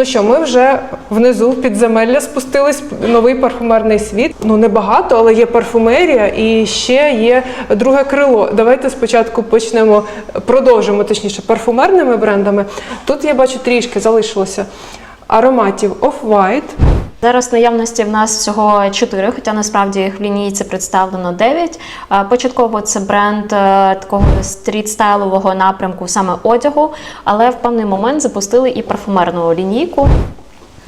Ну що, ми вже внизу в підземелля спустились новий парфумерний світ. Ну небагато, але є парфумерія і ще є друге крило. Давайте спочатку почнемо, продовжимо точніше парфумерними брендами. Тут я бачу трішки залишилося ароматів Off-White. Зараз наявності в нас всього 4, хоча насправді їх в лінійці представлено 9. Е, Початково це бренд е, такого стріт-стайлового напрямку, саме одягу, але в певний момент запустили і парфумерну лінійку.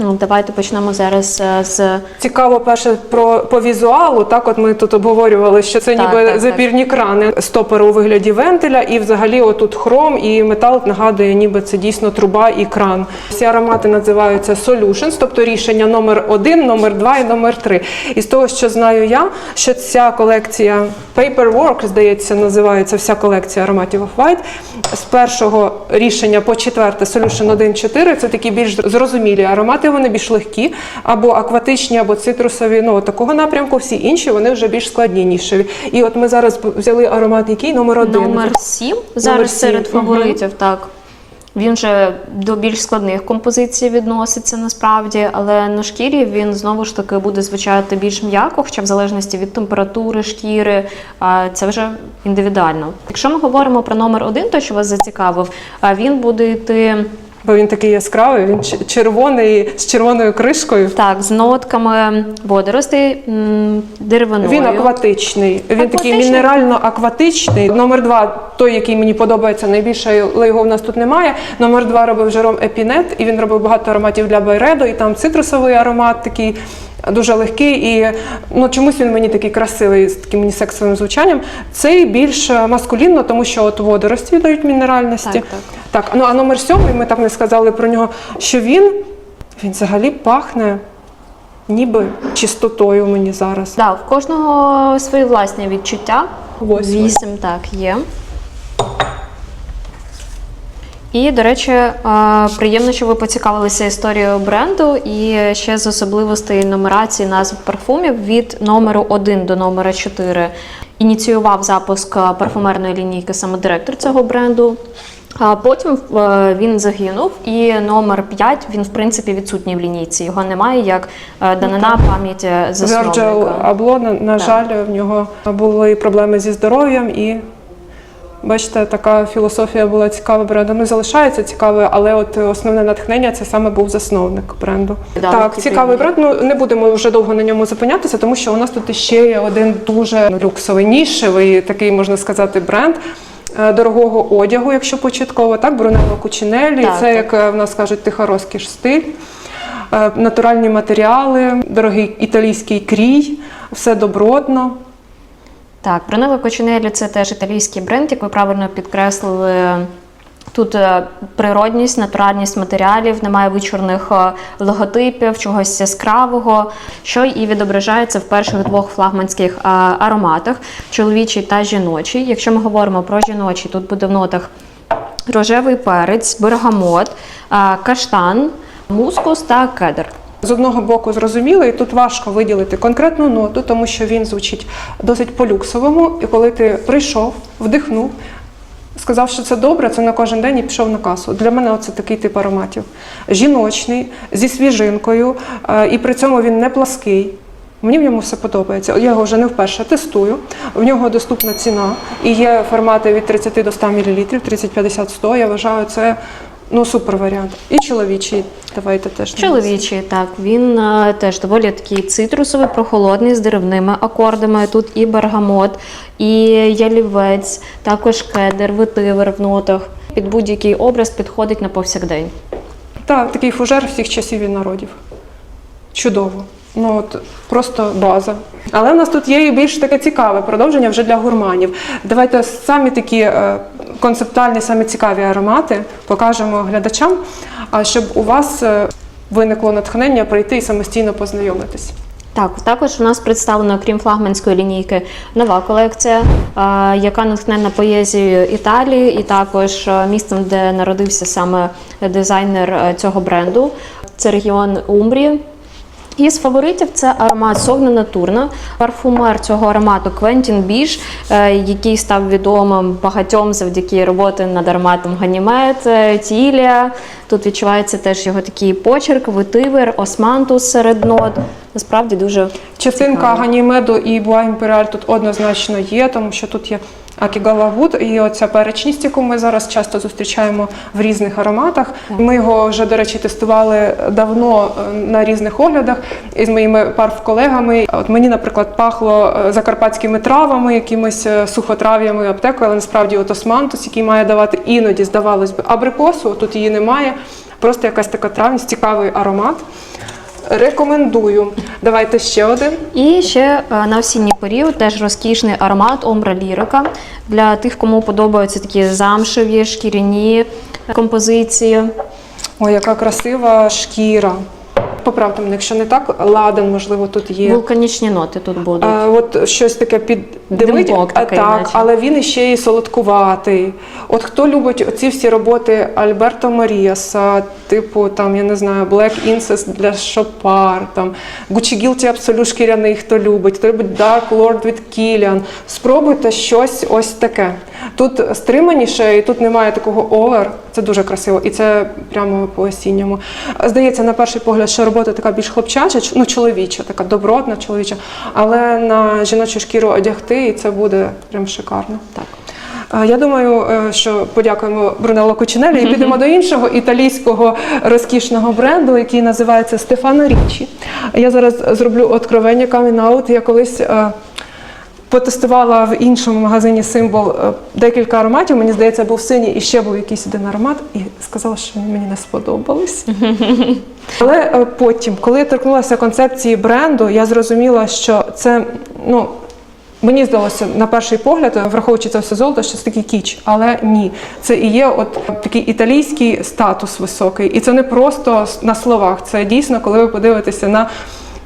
Ну, Давайте почнемо зараз е, з Цікаво, перше про по візуалу. Так, от ми тут обговорювали, що це Так, ніби так, запірні крани, стопери у вигляді вентиля, і взагалі отут хром і метал нагадує, ніби це дійсно труба і кран. Всі аромати називаються solutions, тобто рішення номер один, номер два і номер три. І з того, що знаю я, що ця колекція Paperwork, здається, називається вся колекція ароматів Off-White. З першого рішення по четверте Solution 1.4 це такі більш зрозумілі аромати, вони більш легкі, або акватичні, або цитрусові. Ну, такого напрямку, всі інші вони вже більш складні, нішеві. І от ми зараз взяли аромат, який номер один. номер 7 зараз сім, серед мгм. фаворитів. Так. Він вже до більш складних композицій відноситься насправді, але на шкірі він знову ж таки буде звучати більш м'яко, хоча в залежності від температури шкіри, це вже індивідуально. Якщо ми говоримо про номер один, той, що вас зацікавив, він буде йти Бо він такий яскравий, він червоний з червоною кришкою. так з нотками водоростей, деревиною. Він акватичний, він такий мінерально-акватичний. Номер два, той, який мені подобається найбільше, але його в нас тут немає. Номер два робив Жером Епінет, і він робив багато ароматів для Байредо, і там цитрусовий аромат такий. Дуже легкий і ну чомусь він мені такий красивий з таким мені сексовим звучанням. Цей більш маскулінно, тому що от водорості дають мінеральності. Так, так. так. Ну а номер сьомий, ми так не сказали про нього, що він, він взагалі пахне ніби чистотою мені зараз. Да, в кожного свої власні відчуття. Вісім, так, є. І, до речі, е, приємно, що ви поцікавилися історією бренду і ще з особливостей нумерації назв парфумів від номеру 1 до номера 4 ініціював запуск е, парфумерної лінійки саме директор цього бренду. А потім е, він загинув, і номер 5, він в принципі відсутній в лінійці. Його немає як данина пам'яті Virgil засновника. Абло, на, на жаль, в нього були проблеми зі здоров'ям і. Бачите, така філософія була цікава бренду. Ну, залишається цікавою, але от основне натхнення це саме був засновник бренду. Да, так, цікавий бренд. Ну не будемо вже довго на ньому зупинятися, тому що у нас тут ще є один дуже ну, люксовий, нішевий, такий можна сказати, бренд. е, Дорогого одягу, якщо початково, так, Брунелло Кучинеллі, Так, це так. як е, в нас кажуть тиха розкіш стиль, Е, натуральні матеріали, дорогий італійський крій, все добротно. Так, Брунелло Кочинелі це теж італійський бренд, як ви правильно підкреслили. Тут е, природність, натуральність матеріалів, немає вичорних е, логотипів, чогось яскравого, що і відображається в перших двох флагманських е, ароматах чоловічий та жіночий. Якщо ми говоримо про жіночий, тут буде в нотах рожевий перець, бергамот, каштан, мускус та кедр. З одного боку зрозуміло, і тут важко виділити конкретну ноту, тому що він звучить досить по-люксовому. І коли ти прийшов, вдихнув, сказав, що це добре, це на кожен день і пішов на касу. Для мене це такий тип ароматів. Жіночний, зі свіжинкою, е, і при цьому він не плаский. Мені в ньому все подобається. Я його вже не вперше тестую. В нього доступна ціна і є формати від 30 до 100 мл, 30, 50, 100. Я вважаю, це ну супер варіант. І чоловічий. Давайте теж Чоловічий, так, він а, теж доволі такий цитрусовий, прохолодний з деревними акордами. Тут і бергамот, і ялівець, також кедр, ветивер в нотах. Під будь-який образ підходить на повсякдень. Так, такий фужер всіх часів і народів. Чудово. Ну от просто база. Але в нас тут є і більш таке цікаве продовження вже для гурманів. Давайте самі такі е, концептуальні, самі цікаві аромати покажемо глядачам, щоб у вас е, виникло натхнення прийти і самостійно познайомитись. Так, також у нас представлена, окрім флагманської лінійки, нова колекція, е, яка натхнена поезією Італії, і також місцем, де народився саме дизайнер цього бренду. Це регіон Умбрії. Із фаворитів це аромат Согна Натурна. Парфумер цього аромату Квентін Біш, е, який став відомим багатьом завдяки роботи над ароматом Ганімед, е, Тілія. Тут відчувається теж його такий почерк, витивер, османтус серед нот. Насправді дуже Частинка цікаво. ганімеду і буа імперіаль тут однозначно є, тому що тут є Акігава Вуд і оця перечність, яку ми зараз часто зустрічаємо в різних ароматах. Ми його вже, до речі, тестували давно е, на різних оглядах із моїми парф-колегами. От мені, наприклад, пахло е, закарпатськими травами, якимись е, сухотрав'ями, аптекою, але насправді от османтус, який має давати іноді, здавалось би, абрикосу, тут її немає. Просто якась така травність, цікавий аромат. Рекомендую. Давайте ще один. І ще е, на осінній період теж розкішний аромат Омбра Лірика для тих, кому подобаються такі замшеві шкіряні композиції. Ой, яка красива шкіра. Поправте мене, якщо не так, ладан, можливо, тут є. Вулканічні ноти тут будуть. А, от щось таке під димить, Димок такий, так, наче. але він іще і солодкуватий. От хто любить оці всі роботи Альберто Маріаса, типу там, я не знаю, Black Incest для Шопар, там Gucci Guilty Absolute шкіряний, хто любить, хто любить Dark Lord від Kilian. Спробуйте щось ось таке. Тут стриманіше, і тут немає такого овер. Це дуже красиво, і це прямо по осінньому. Здається, на перший погляд, що робота така більш хлопчача, ну чоловіча, така добротна чоловіча, але на жіночу шкіру одягти, і це буде прям шикарно. Так. Я думаю, е, що подякуємо Брунелло Кучинелі і підемо до іншого італійського розкішного бренду, який називається Стефано Річі. Я зараз зроблю откровення камін-аут. Я колись е, потестувала в іншому магазині символ е, декілька ароматів. Мені здається, був синій і ще був якийсь один аромат, і сказала, що вони мені не сподобались. Але потім, коли я торкнулася концепції бренду, я зрозуміла, що це ну. Мені здалося на перший погляд, враховуючи це все золото, що це такий кіч, але ні, це і є от такий італійський статус високий, і це не просто на словах. Це дійсно, коли ви подивитеся на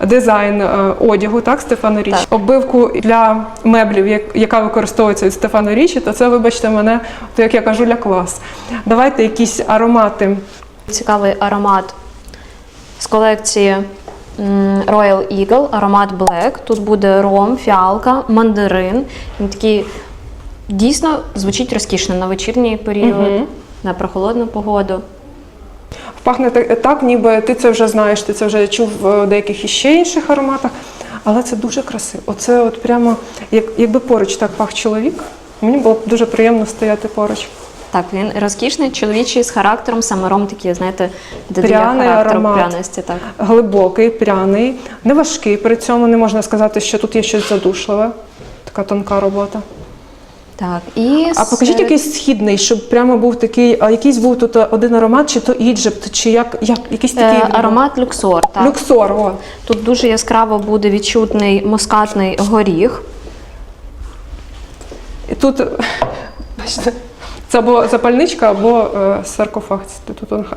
дизайн е, одягу, так Стефано Річ, Так. оббивку для меблів, яка використовується від Стефано Річі, то це, вибачте мене, то як я кажу, ля клас. Давайте якісь аромати. Цікавий аромат з колекції Royal Eagle, аромат Black. Тут буде ром, фіалка, мандарин. Він такий дійсно звучить розкішно на вечірній період, Мгм. на прохолодну погоду. Пахне так, так, ніби ти це вже знаєш, ти це вже чув в деяких іще інших ароматах, але це дуже красиво. Оце от прямо, як, якби поруч так пах чоловік, мені було б дуже приємно стояти поруч. Так, він розкішний, чоловічий з характером, саме ром такий, знаєте, додає Пряний характеру аромат. пряності. Так. Глибокий, пряний, не важкий. При цьому не можна сказати, що тут є щось задушливе. Така тонка робота. Так, і А покажіть серед- якийсь східний, щоб прямо був такий, а якийсь був тут один аромат, чи то Іджипт, чи як, як якийсь такий е, він був? аромат люксор. Так. Люксор. О. Тут дуже яскраво буде відчутний мускатний горіх. І тут, бачите, це або запальничка, або е, саркофаг.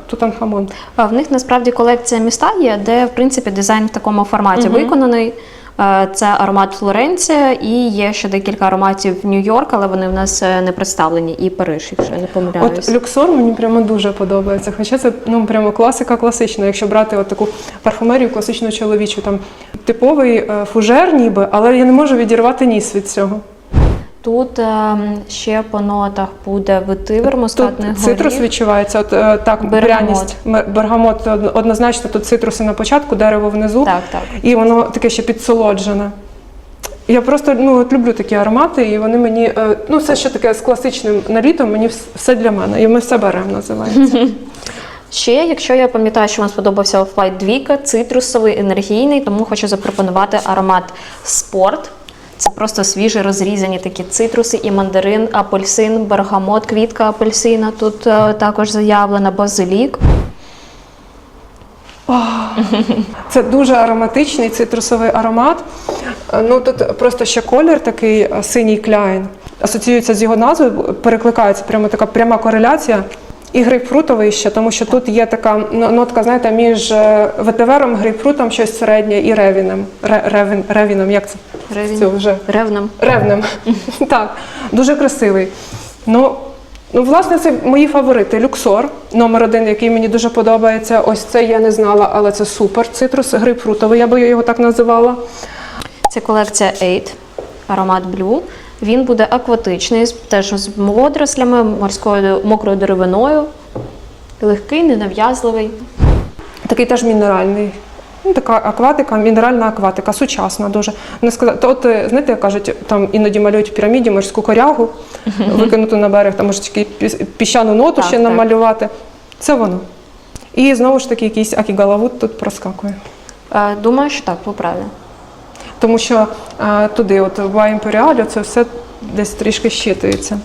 Тутанхамон. В них насправді колекція міста є, де в принципі дизайн в такому форматі виконаний. Е, Це аромат Флоренція і є ще декілька ароматів Нью-Йорк, але вони в нас е, не представлені. І Париж, якщо я не помиляюсь. От люксор мені прямо дуже подобається. Хоча це ну прямо класика класична. Якщо брати от таку парфумерію класичну чоловічу, там типовий фужер, ніби, але я не можу відірвати ніс від цього. Тут ем, ще по нотах буде витивер, Тут цитрус горіх. відчувається, от е, так, Бергамот. пряність. М- Бергамот однозначно тут цитруси на початку, дерево внизу. Так, так. І воно таке ще підсолоджене. Я просто ну, от люблю такі аромати, і вони мені, е, ну, все, що таке з класичним налітом, мені все для мене. І ми все беремо, називається. Ще, якщо я пам'ятаю, що вам сподобався Flight Двійка, цитрусовий, енергійний, тому хочу запропонувати аромат спорт. Це просто свіжі розрізані такі цитруси і мандарин, апельсин, бергамот, квітка апельсина. Тут е, також заявлена базилік. Це дуже ароматичний цитрусовий аромат. Е, Ну тут просто ще колір такий е, синій кляйн. Асоціюється з його назвою, перекликається прямо така пряма кореляція. І грейпфрутовий ще, тому що тут є така нотка, знаєте, між е, ветивером, грейпфрутом щось середнє і ревінем. Ревін, ревіном, як це? Ревін. Це вже Ревнем. Ревнем. так, дуже красивий. Ну, Ну, власне, це мої фаворити. Люксор, номер один, який мені дуже подобається. Ось це я не знала, але це супер. Цитрус грейпфрутовий, я би його так називала. Це колекція Eight, аромат Blue. Він буде акватичний, теж з водорослями, морською мокрою деревиною. Легкий, ненав'язливий. Такий теж мінеральний. Ну, така акватика, мінеральна акватика, сучасна дуже. Не сказати, то от, е, знаєте, як кажуть, там іноді малюють в піраміді морську корягу, викинуту на берег, там може тільки піщану ноту Так, ще так. намалювати. Це воно. І знову ж таки, якийсь акігалавут тут проскакує. Е, Думаю, що так, ви праві. Тому що е, туди, от в Імперіалі, це все десь трішки щитується.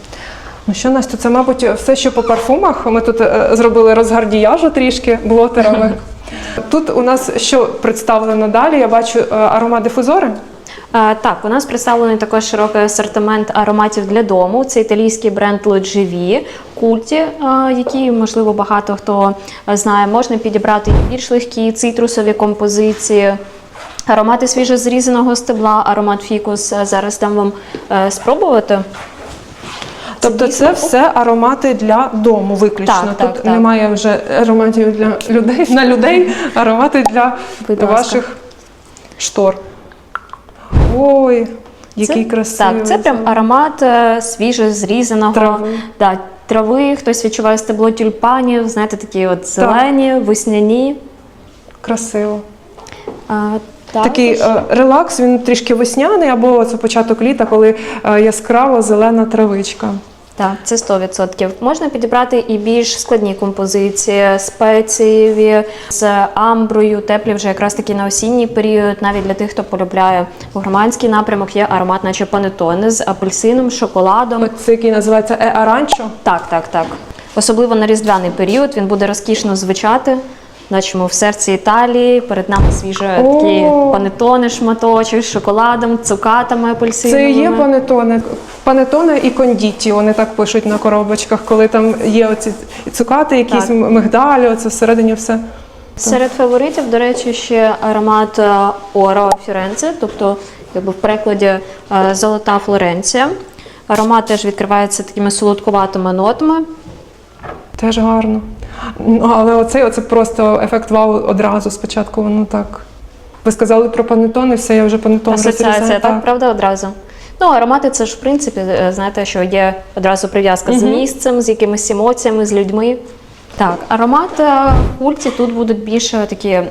Ну що, Настя, це, мабуть, все, що по парфумах. Ми тут е, зробили розгардіяжу трішки блотерами. Тут у нас що представлено далі? Я бачу е, аромадифузори. Е, Так, у нас представлений також широкий асортимент ароматів для дому. Це італійський бренд Logivi, Культі, е, який, можливо, багато хто е, знає. Можна підібрати і більш легкі цитрусові композиції. Аромати свіжозрізаного стебла, аромат фікус. Е, Зараз дам вам е, спробувати. Тобто це все аромати для дому виключно. Так, так, Тут так. немає вже ароматів для людей на людей, аромати для Будь ласка. ваших штор. Ой, який це, красивий. Так, це прям аромат е, свіжозрізаного Трави. Да, трави. Хтось відчуває стебло тюльпанів, знаєте, такі от зелені, весняні. красиво. А, Такий е, релакс, він трішки весняний, або це початок літа, коли е, яскрава зелена травичка. Так, це 100%. Можна підібрати і більш складні композиції, спецієві з амброю, теплі вже якраз таки на осінній період. Навіть для тих, хто полюбляє гурманський напрямок, є аромат, наче панетони з апельсином, шоколадом. От це який називається Е Аранчо. Так, так, так. Особливо на різдвяний період він буде розкішно звучати. Бачимо в серці Італії. Перед нами свіже О! такі панетони, шматочок з шоколадом, цукатами Це апельсиновими. і є панетоне. Панетоне і кондіті, вони так пишуть на коробочках, коли там є оці цукати, якісь Так. мигдалі, оце всередині все. Серед фаворитів, до речі, ще аромат е, Оро Фіренце, тобто якби в перекладі е, Золота Флоренція. Аромат теж відкривається такими солодкуватими нотами. Теж гарно. Ну, але оцей оце просто ефект вау одразу спочатку, воно так. Ви сказали про панетони, все, я вже панетон Асоціація, розрізаю. так, правда, одразу. Ну, аромати це ж в принципі, е, знаєте, що є одразу прив'язка з місцем, з якимись емоціями, з людьми. Так, аромат е, культі тут будуть більш е, такі е,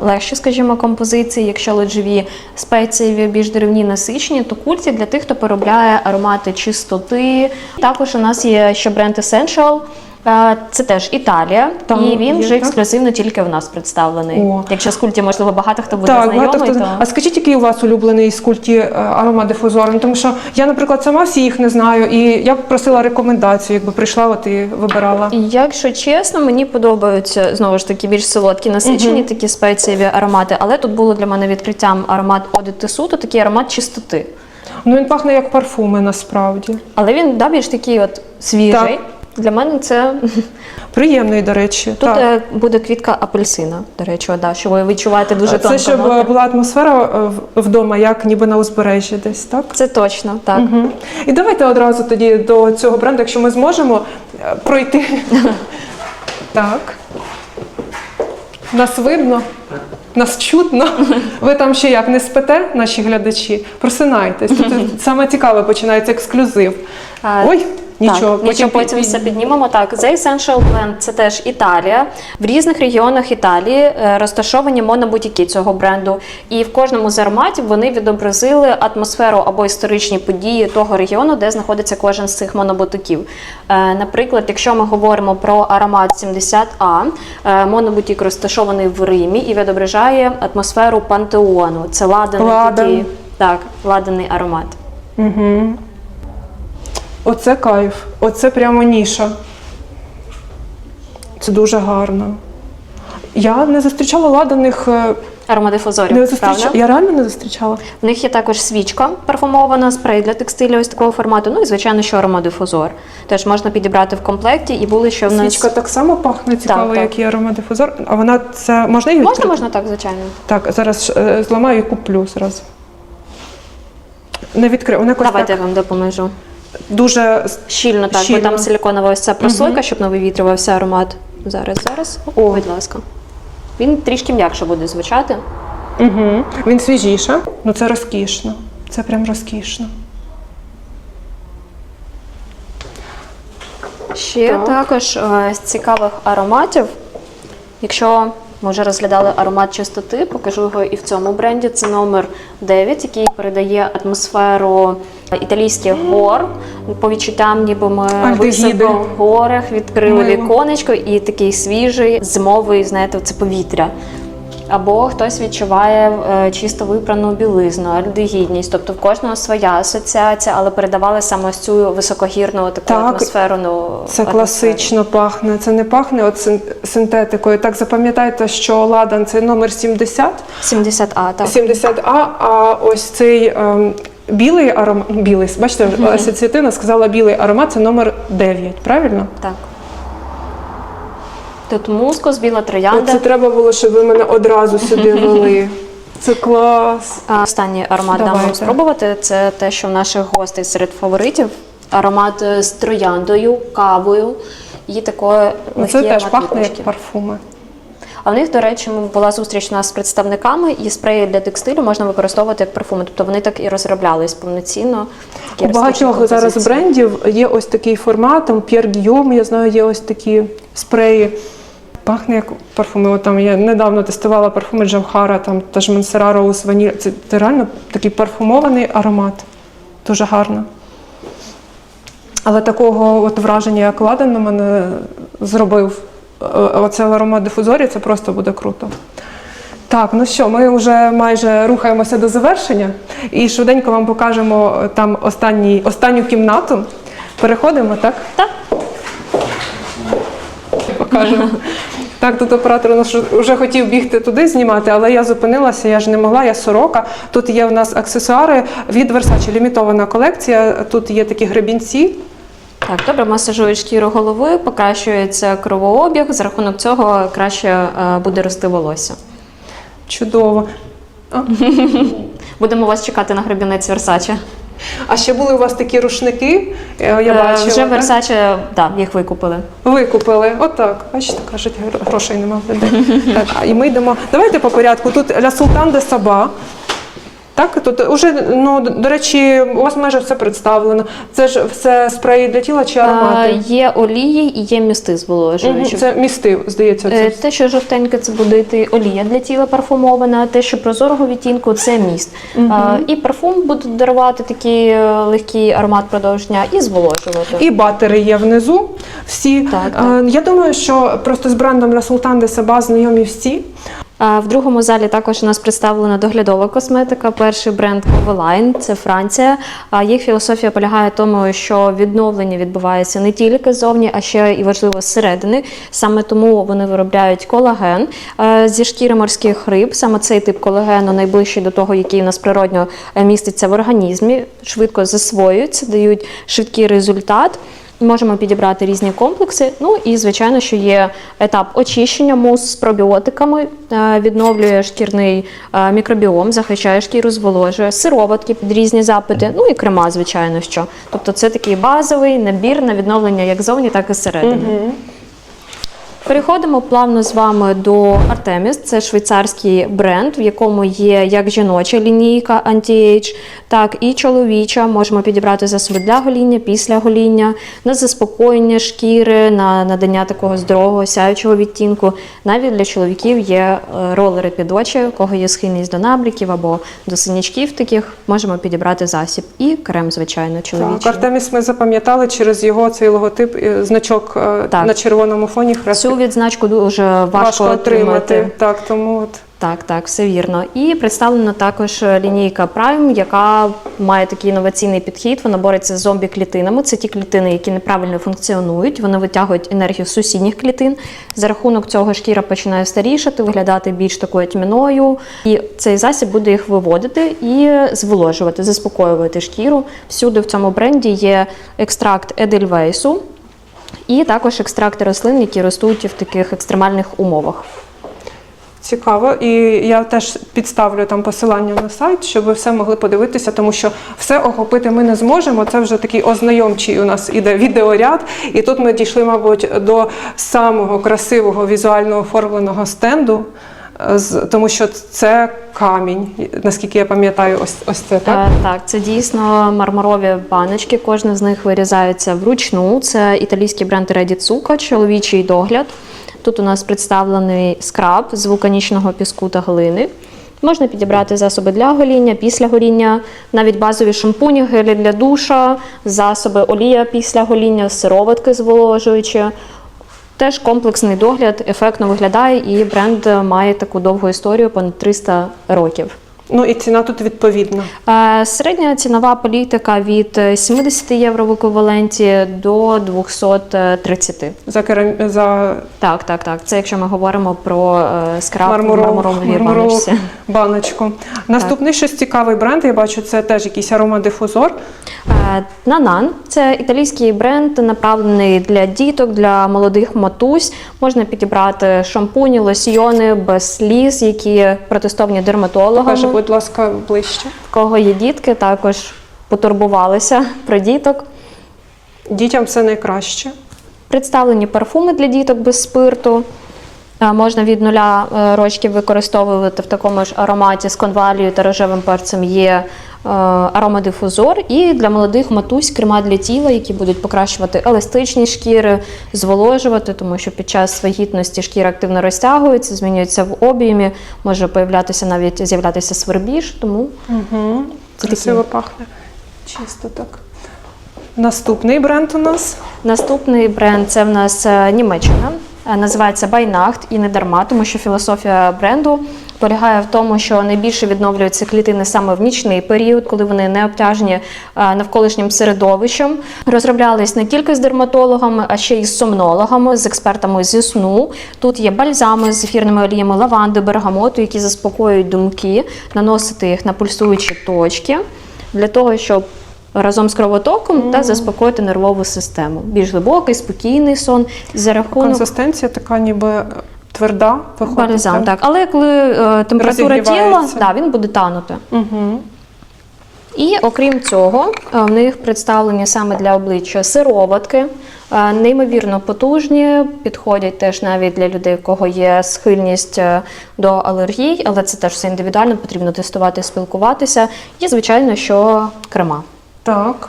легші, скажімо, композиції. Якщо леджеві спецієві, більш деревні насичені, то культі для тих, хто переробляє аромати чистоти. Також у нас є ще бренд Essential. Е, Це теж Італія, Там і він є, вже так? ексклюзивно тільки в нас представлений. О. Якщо з культі, можливо, багато хто буде Так, знайомий, багато хто. то. А скажіть, який у вас улюблений з культі е, аромадифузор? Ну, Тому що я, наприклад, сама всі їх не знаю, і я б просила рекомендацію, якби прийшла от і вибирала. Якщо чесно, мені подобаються знову ж таки більш солодкі, насичені такі спецієві аромати, але тут було для мене відкриттям аромат Оди Тесуту, такий аромат чистоти. Ну він пахне як парфуми насправді. Але він да, більш такий от свіжий. Так. Для мене це Приємний, до речі. тут так. е, буде квітка апельсина. До речі, да, що ви відчуваєте дуже тонко. Це щоб ноти. була атмосфера е, вдома, як ніби на узбережжі десь, так? Це точно так. Мгм. І давайте одразу тоді до цього бренду, якщо ми зможемо е, пройти. так. Нас видно, нас чутно. Ви там ще як не спите, наші глядачі? Просинайтесь. Тут саме цікаве починається ексклюзив. Ой, нічого, так, нічого потім все піднімемо. Так, The Essential Blend – це теж Італія. В різних регіонах Італії е, розташовані монобутіки цього бренду. І в кожному з ароматів вони відобразили атмосферу або історичні події того регіону, де знаходиться кожен з цих монобутиків. Е, Наприклад, якщо ми говоримо про аромат 70А, е, монобутік розташований в Римі і відображає атмосферу пантеону. Це ладаний Ладан. так, ладаний аромат. Угу. Оце кайф, оце прямо ніша. Це дуже гарно. Я не зустрічала ладаних. е, Аромадифузорів, Не зустрічала. Я реально не зустрічала. В них є також свічка парфумована, спрей для текстилю ось такого формату. Ну і звичайно, що аромадифузор. Теж можна підібрати в комплекті, і були ще в нас Свічка так само пахне цікаво, так. як і аромадифузор. А вона це можна її можна, можна так, звичайно. Так, зараз е, зламаю і куплю зразу. Не відкрию. Вона Давайте так я вам допоможу. Дуже Щільно так, Щільно. бо там силіконова ось ця прослойка, щоб не вивітрювався аромат. Зараз, зараз. О, будь ласка. Він трішки м'якше буде звучати. Угу. Він свіжіше. Ну це розкішно. Це прям розкішно. Ще Так. також е, з цікавих ароматів, якщо ми вже розглядали аромат чистоти, покажу його і в цьому бренді. Це номер 9, який передає атмосферу італійських гор. По відчуттям, ніби ми Альдегіди. високо в горах відкрили Мило. віконечко і такий свіжий зимовий, знаєте, це повітря. Або хтось відчуває е, чисто випрану білизну, альдегідність. Тобто в кожного своя асоціація, але передавали саме ось цю високогірну таку Так, атмосферу. Ну, Це атмосферу. класично пахне. Це не пахне от син- синтетикою. Так запам'ятайте, що ладан це номер 70, 70А, так. 70А, а ось цей ем, білий аромат, білий, бачите, асоціативно сказала білий аромат, це номер 9, правильно? так. Тут мускус, біла троянда. Це треба було, щоб ви мене одразу сюди вели. Це клас. А останній аромат дам вам спробувати. Це те, що в наших гостей серед фаворитів. Аромат е, з трояндою, кавою і такою Це теж пахне як парфуми. А в них, до речі, була зустріч у нас з представниками, і спреї для текстилю можна використовувати як парфуми. Тобто вони так і розроблялись повноцінно. У багатьох розкішні зараз брендів є ось такий формат, там Pierre Guillaume, я знаю, є ось такі спреї. Пахне як парфуми. От там я недавно тестувала парфуми Джавхара, там теж Монсера Роуз Ваніль. Це, це реально такий парфумований аромат. Дуже гарно. Але такого от враження, як ладан на мене зробив оце в аромат-дифузорі, це просто буде круто. Так, ну що, ми вже майже рухаємося до завершення і швиденько вам покажемо е, там останній, останню кімнату. Переходимо, так? Так. Покажемо. Так, тут оператор у нас вже хотів бігти туди знімати, але я зупинилася, я ж не могла, я сорока. Тут є в нас аксесуари від Versace, лімітована колекція. Тут є такі гребінці. Так, добре, масажують шкіру голови, покращується кровообіг, за рахунок цього краще е, буде рости волосся. Чудово. Будемо вас чекати на гребінець Версаче. А ще були у вас такі рушники, е, я Е, бачила. Вже? Версаче, так, їх викупили. Ви купили, отак. Бачите, кажуть, грошей нема в людей. Так, і ми йдемо. Давайте по порядку. Тут Ля Султан де Саба. Так, тут уже, ну, до речі, у вас майже все представлено. Це ж все спреї для тіла чи аромати? Є олії і є місти Мгм, зволожуючі. Це місти, здається. Е, Це. Те, що жовтеньке, це буде йти олія для тіла парфумована, те, що прозорого відтінку, це міст. Е, І парфум буде дарувати такий е, легкий аромат продовж дня і зволожувати. І батери є внизу. Всі. Так, Е, Я думаю, що просто з брендом Ля Султан де Саба знайомі всі. В другому залі також у нас представлена доглядова косметика. Перший бренд Coveline, це Франція. Їх філософія полягає в тому, що відновлення відбувається не тільки ззовні, а ще і важливо зсередини. Саме тому вони виробляють колаген е, зі шкіри морських риб. Саме цей тип колагену найближчий до того, який у нас природньо е, міститься в організмі, швидко засвоюється, дають швидкий результат. Можемо підібрати різні комплекси. Ну і звичайно, що є етап очищення мус з пробіотиками, е, відновлює шкірний е, мікробіом, захищає шкіру, зволожує, сироватки під різні запити. Ну і крема, звичайно, що. Тобто це такий базовий набір на відновлення як зовні, так і зсередини. Переходимо плавно з вами до Artemis. Це швейцарський бренд, в якому є як жіноча лінійка anti-age, так і чоловіча. Можемо підібрати засоби для гоління, після гоління, на заспокоєння шкіри, на надання такого здорового сяючого відтінку. Навіть для чоловіків є е, ролери під очі, у кого є схильність до набріків або до синячків таких. Можемо підібрати засіб і крем, звичайно, Так. Артеміс ми запам'ятали через його цей логотип, е, значок е, Так. на червоному фоні. Цю відзначку дуже важко, важко отримати. отримати. Так, тому от. Так, так, все вірно. І представлена також лінійка Prime, яка має такий інноваційний підхід. Вона бореться з зомбі-клітинами. Це ті клітини, які неправильно функціонують. Вони витягують енергію з сусідніх клітин. За рахунок цього шкіра починає старішати, виглядати більш такою тьмяною. І цей засіб буде їх виводити і зволожувати, заспокоювати шкіру. Всюди в цьому бренді є екстракт Едельвейсу. І також екстракти рослин, які ростуть в таких екстремальних умовах. Цікаво, і я теж підставлю там посилання на сайт, щоб ви все могли подивитися, тому що все охопити ми не зможемо. Це вже такий ознайомчий у нас іде відеоряд. І тут ми дійшли, мабуть, до самого красивого візуально оформленого стенду, тому що це камінь, наскільки я пам'ятаю, ось ось це так. Е, Так, це дійсно мармурові баночки. Кожна з них вирізається вручну. Це італійський бренд Реді Цука, чоловічий догляд. Тут у нас представлений скраб з вулканічного піску та глини. Можна підібрати засоби для гоління, після гоління, навіть базові шампуні, гелі для душа, засоби олія після гоління, сироватки зволожуючі. Теж комплексний догляд, ефектно виглядає, і бренд має таку довгу історію понад 300 років. Ну і ціна тут відповідна. Е, Середня цінова політика від е, 70 євро в еквіваленті до 230. За керам... за Так, так, так. Це якщо ми говоримо про е, скраб мармурові баночці. баночку. Наступний щось цікавий бренд. Я бачу, це теж якийсь аромадифузор. Е, Нанан це італійський бренд, направлений для діток, для молодих матусь. Можна підібрати шампуні, лосьйони без сліз, які протестовані дерматологами. Будь ласка, ближче. В кого є дітки, також потурбувалися про діток. Дітям все найкраще. Представлені парфуми для діток без спирту. Можна від нуля е, рочків використовувати в такому ж ароматі з конвалією та рожевим перцем є аромадифузор. І для молодих матусь крема для тіла, які будуть покращувати еластичність шкіри, зволожувати, тому що під час вагітності шкіра активно розтягується, змінюється в об'ємі, може появлятися навіть з'являтися свербіж. Тому Угу. Красиво пахне. Чисто так. Наступний бренд у нас. Наступний бренд це в нас е, Німеччина. Е, Називається Байнахт і не дарма, тому що філософія бренду полягає в тому, що найбільше відновлюються клітини саме в нічний період, коли вони не обтяжені е, навколишнім середовищем. Розроблялись не тільки з дерматологами, а ще й з сомнологами, з експертами зі сну. Тут є бальзами з ефірними оліями лаванди, бергамоту, які заспокоюють думки, наносити їх на пульсуючі точки для того, щоб разом з кровотоком та заспокоїти нервову систему. Більш глибокий, спокійний сон за рахунок Консистенція така ніби тверда, виходить. бальзам. Так, але коли е, температура тіла, да, він буде танути. Угу. І окрім цього, е, в них представлені саме для обличчя сироватки, е, неймовірно потужні, підходять теж навіть для людей, у кого є схильність е, до алергій, але це теж все індивідуально, потрібно тестувати, спілкуватися. І, звичайно, що крема. Так.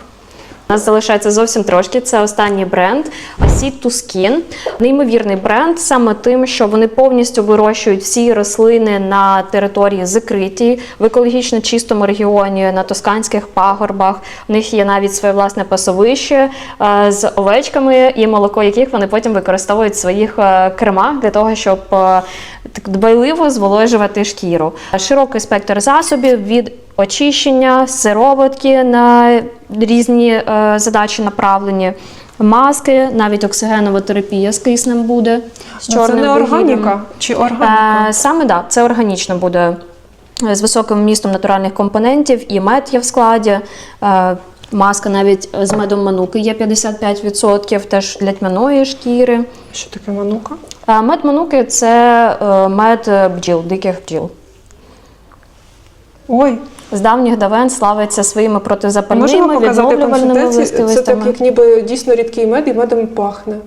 У нас залишається зовсім трошки. Це останній бренд Acid to Skin. Неймовірний бренд саме тим, що вони повністю вирощують всі рослини на території закритій в екологічно чистому регіоні, на тосканських пагорбах. У них є навіть своє власне пасовище е, з овечками і молоко, яких вони потім використовують в своїх е, кремах для того, щоб е, дбайливо зволожувати шкіру. Широкий спектр засобів від очищення, сироватки на різні е, задачі направлені, маски, навіть оксигенова терапія з киснем буде. З Це не органіка чи органіка? Е, саме так, це органічно буде е, з високим вмістом натуральних компонентів, і мед є в складі. Е, Маска навіть з медом мануки є 55%, теж для тьмяної шкіри. Що таке манука? Е, Мед мануки це мед бджіл, диких бджіл. Ой, З давніх давен славиться своїми протизапальними, відновлювальними консистенцію? Це так, як ніби дійсно рідкий мед і медом пахне.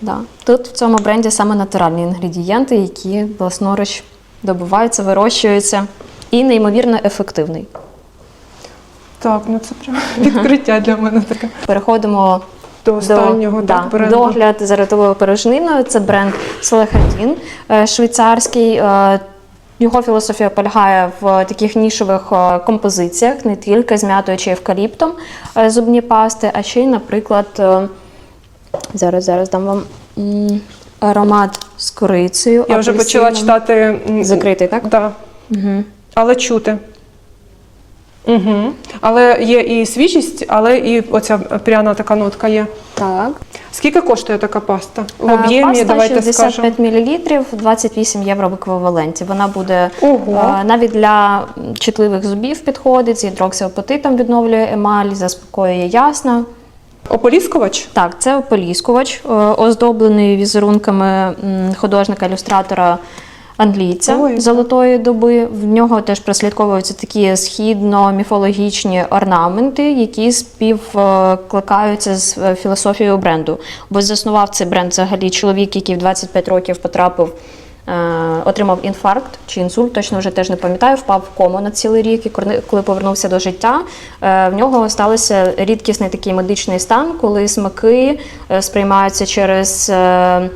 Да. Тут в цьому бренді саме натуральні інгредієнти, які власноруч добуваються, вирощуються і неймовірно ефективний. Так, ну це прям відкриття для мене таке. Переходимо До останнього до, так, да, бренду. догляд за ротовою порожниною. Це бренд Солехатін швейцарський. Е, Його філософія полягає в таких нішових е, композиціях, не тільки з м'ятою чи евкаліптом е, зубні пасти, а ще й, наприклад, е, зараз зараз дам вам аромат з корицею. Я вже почала читати. Закритий, так? Да. Угу. Але чути. Угу. Але є і свіжість, але і оця пряна така нотка є. Так. Скільки коштує така паста? В Е, об'ємі, Паста давайте скажемо. мл, 28 євро в еквіваленті. Вона буде Ого. е, навіть для чутливих зубів підходить, з гідроксиапатитом відновлює емаль, заспокоює ясно. Ополіскувач? Так, це ополіскувач, е, оздоблений візерунками художника-ілюстратора англійця Ой. золотої доби. В нього теж прослідковуються такі східно-міфологічні орнаменти, які співкликаються з е, філософією бренду. Бо заснував цей бренд взагалі чоловік, який в 25 років потрапив. е, Отримав інфаркт чи інсульт, точно вже теж не пам'ятаю, впав в кому на цілий рік. І коли- повернувся до життя, е, в нього стався рідкісний такий медичний стан, коли смаки е, сприймаються через е, е,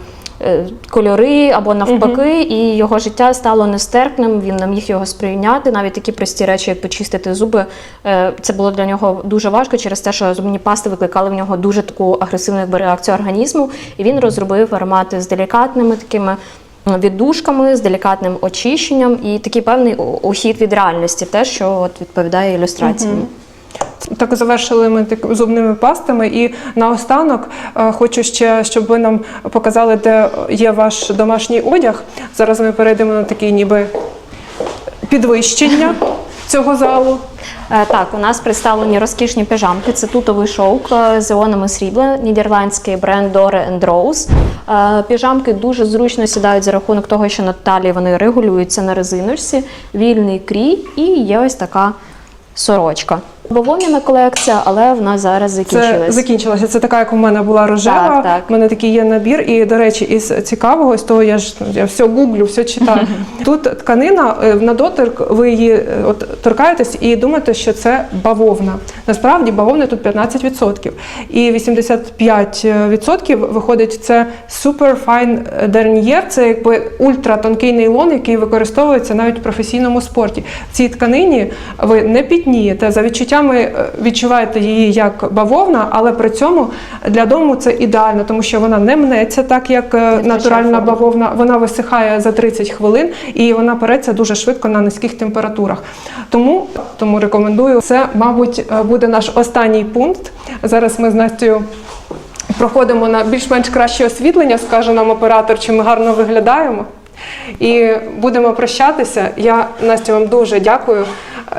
кольори або навпаки, і його життя стало нестерпним. Він не міг його сприйняти. Навіть такі прості речі, як почистити зуби, е, це було для нього дуже важко через те, що зубні пасти викликали в нього дуже таку агресивну реакцію організму. І він розробив аромати з делікатними такими. Віддушками з делікатним очищенням і такий певний ухід від реальності, те, що от відповідає ілюстраціям. Так завершили ми так зубними пастами. І наостанок е, хочу ще, щоб ви нам показали, де є ваш домашній одяг. Зараз ми перейдемо на такий ніби підвищення цього залу. Е, Так, у нас представлені розкішні піжамки. Це тутовий шовк е, з іонами срібла, нідерландський бренд Dore Rose. Піжамки дуже зручно сідають за рахунок того, що на талії вони регулюються на резиночці, вільний крій і є ось така сорочка. Бавовняна колекція, але в нас зараз Це закінчилась. закінчилося. Це така, як у мене була рожева. Так, так. У мене такий є набір. І, до речі, із цікавого, з того я ж я все гуглю, все читаю. Тут тканина е, на дотик, ви її е, от торкаєтесь і думаєте, що це бавовна. Насправді бавовни тут 15%. І 85% виходить це Superfine Denier, це якби ультратонкий нейлон, який використовується навіть в професійному спорті. В цій тканині ви не пітнієте. За відчуттями е, відчуваєте її як бавовна, але при цьому для дому це ідеально, тому що вона не мнеться, так як е, втрачає натуральна бавовна. Вона висихає за 30 хвилин і вона переться дуже швидко на низьких температурах. Тому, тому рекомендую. Це, мабуть, е, буде наш останній пункт. Зараз ми з Настю проходимо на більш-менш краще освітлення, скаже нам оператор, чи ми гарно виглядаємо. І будемо прощатися. Я Настя вам дуже дякую.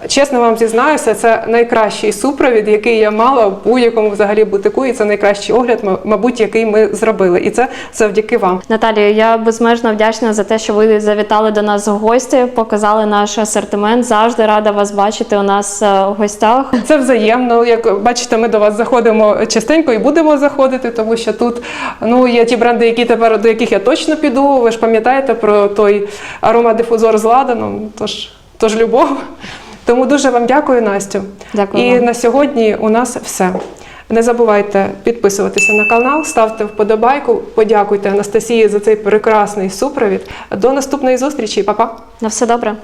Чесно вам зізнаюся, це найкращий супровід, який я мала в будь-якому взагалі бутику, і це найкращий огляд, мабуть, який ми зробили. І це завдяки вам. Наталія, я безмежно вдячна за те, що ви завітали до нас в гості, показали наш асортимент. Завжди рада вас бачити у нас е, в гостях. Це взаємно. Як бачите, ми до вас заходимо частенько і будемо заходити, тому що тут ну є ті бренди, які тепер до яких я точно піду. Ви ж пам'ятаєте про той аромадифузор з ладаном, тож, тож любов. Тому дуже вам дякую, Настю. Дякую І вам. на сьогодні у нас все. Не забувайте підписуватися на канал, ставте вподобайку, подякуйте Анастасії за цей прекрасний супровід. До наступної зустрічі, Па-па! На все добре.